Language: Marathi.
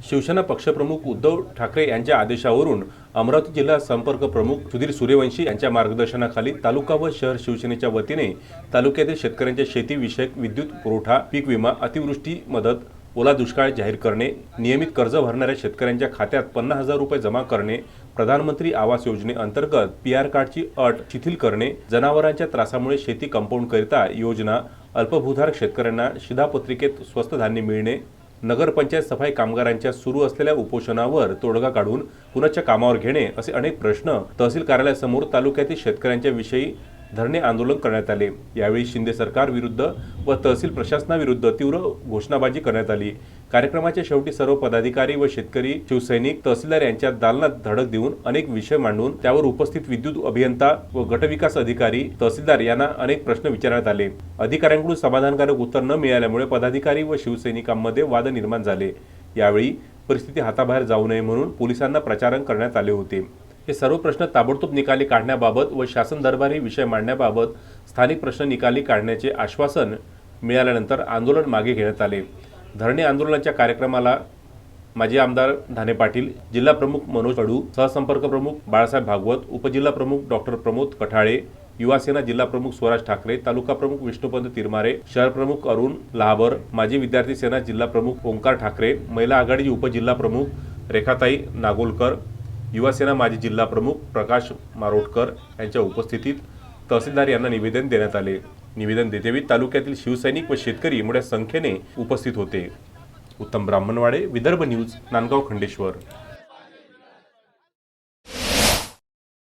शिवसेना पक्षप्रमुख उद्धव ठाकरे यांच्या आदेशावरून अमरावती जिल्हा संपर्क प्रमुख सुधीर सूर्यवंशी यांच्या मार्गदर्शनाखाली तालुका व शहर शिवसेनेच्या वतीने तालुक्यातील शेतकऱ्यांच्या शेतीविषयक विद्युत पुरवठा पीक विमा अतिवृष्टी मदत ओला दुष्काळ जाहीर करणे नियमित कर्ज भरणाऱ्या शेतकऱ्यांच्या खात्यात पन्नास हजार रुपये जमा करणे प्रधानमंत्री आवास योजनेअंतर्गत पी आर कार्डची अट शिथिल करणे जनावरांच्या त्रासामुळे शेती कंपाऊंडकरिता योजना अल्पभूधारक शेतकऱ्यांना शिधापत्रिकेत स्वस्त धान्य मिळणे नगरपंचायत सफाई कामगारांच्या सुरू असलेल्या उपोषणावर तोडगा काढून पुनश्च कामावर घेणे असे अनेक प्रश्न तहसील कार्यालयासमोर तालुक्यातील शेतकऱ्यांच्या विषयी धरणे आंदोलन करण्यात आले. यावेळी शिंदे सरकार विरुद्ध व तहसील प्रशासनाविरुद्ध तीव्र घोषणाबाजी करण्यात आली. कार्यक्रमाच्या शेवटी सर्व पदाधिकारी व शेतकरी शिवसैनिक तहसीलदार यांच्या दालनात धडक देऊन अनेक विषय मांडून त्यावर उपस्थित विद्युत अभियंता व गटविकास अधिकारी तहसीलदार यांना अनेक प्रश्न विचारण्यात आले. अधिकाऱ्यांकडून समाधानकारक उत्तर न मिळाल्यामुळे पदाधिकारी व शिवसैनिकांमध्ये वाद निर्माण झाले. यावेळी परिस्थिती हाताबाहेर जाऊ नये म्हणून पोलिसांना प्रचारण करण्यात आले होते. हे सर्व प्रश्न ताबडतोब निकाली काढण्याबाबत व शासन दरबारी विषय मांडण्याबाबत स्थानिक प्रश्न निकाली काढण्याचे आश्वासन मिळाल्यानंतर आंदोलन मागे घेण्यात आले. धरणे आंदोलनाच्या कार्यक्रमाला माजी आमदार धाने पाटील जिल्हा प्रमुख मनोज कडू सहसंपर्क प्रमुख बाळासाहेब भागवत उपजिल्हा प्रमुख डॉक्टर प्रमोद कठाळे युवासेना जिल्हा प्रमुख स्वराज ठाकरे तालुका प्रमुख विष्णुपंत तिरमारे शहर प्रमुख अरुण लहाबर माजी विद्यार्थी सेना जिल्हा प्रमुख ओंकार ठाकरे महिला आघाडी उपजिल्हा प्रमुख रेखाताई नागोलकर युवासेना माजी जिल्हा प्रमुख प्रकाश मारोटकर यांच्या उपस्थितीत तहसीलदार यांना निवेदन देण्यात आले. निवेदन देतेवेळी तालुक्यातील शिवसैनिक व शेतकरी मोठ्या संख्येने उपस्थित होते. उत्तम ब्राह्मणवाडे विदर्भ न्यूज नांदगाव खंडेश्वर.